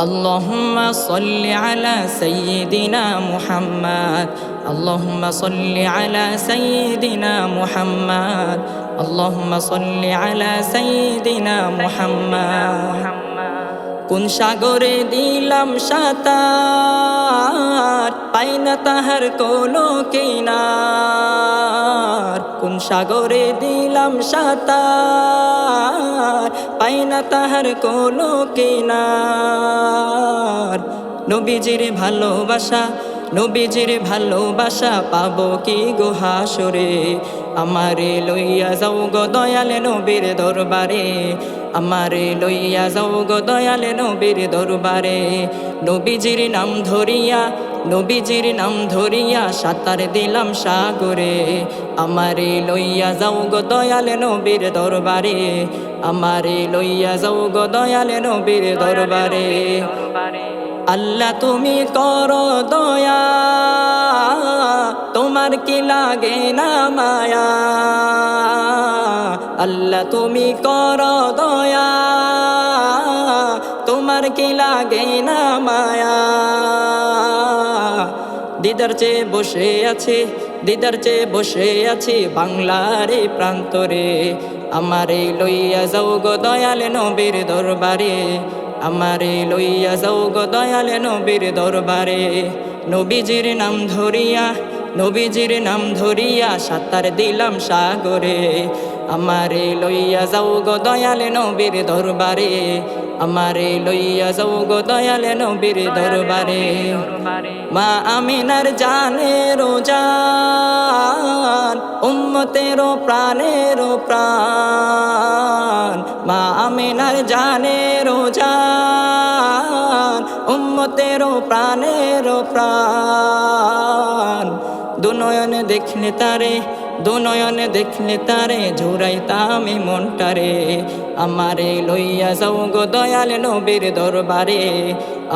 اللهم صل على سيدنا محمد اللهم صل على سيدنا محمد اللهم صل على سيدنا محمد কোন সাগরে দিলাম সাতার পাই না তাহার কোনো কিনার কোন সাগরে দিলাম সাতার পাই না তাহার কোনো কিনার। নবীজির ভালোবাসা নবীজির ভালোবাসা পাবো কি গোহাসরে আমারে লইয়া যাও গো দয়ালে নবীর দরবারে। আমারে লইয়া যাও গো দয়ালে নবীর দরবারে। নবীজির নাম ধরিয়া নবীজির নাম ধরিয়া সাঁতার দিলাম সাগরে। আমারে লইয়া যাও গো দয়ালে নবীর দরবারে। আমারে লইয়া যাও গো দয়ালে নবীর দরবারে। আল্লাহ তুমি করো দয়া, তোমার কি লাগে না মায়া? আল্লাহ তুমি করো দয়া, তোমার কি লাগে না মায়া? দিদার চেয়ে বসে আছে, দিদার চেয়ে বসে আছি বাংলার এই প্রান্তরে। আমারে লইয়া যাও গো দয়ালে নবীর দরবারে, আমারে লইয়া যাও গো দয়ালে নবীর দরবারে। নবীজির নাম ধরিয়া, নবীজির নাম ধরিয়া সাঁতার দিলাম সাগরে। আমারে লইয়া যাও গো দয়ালে নবীর দরবারে আমারে লইয়া যাও গো দয়ালে নবীর দরবারে। মা আমিনার জানে রোজান উম্মতেরও প্রাণেরও প্রাণ। মা আমিনার জানে রোজান উম্মতেরও প্রাণেরও প্রাণ। দুনয়নে দেখলে তারে দুনয়নে দেখলে তারে ঝুরাইতামি মনটারে। আমারে লইয়া যাও গো দয়ালে নবীর দরবারে।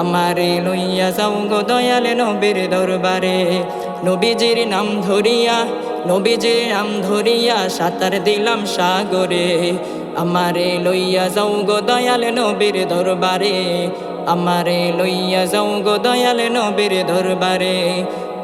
আমারে লইয়া যাও গো দয়ালে নবীর দরবারে। নবীজির নাম ধরিয়া, নবীজির নাম ধরিয়া সাঁতার দিলাম সাগরে। আমারে লইয়া যাও গো দয়ালে নবীর দরবারে। আমারে লইয়া যাও গো দয়ালে নবীর দরবারে।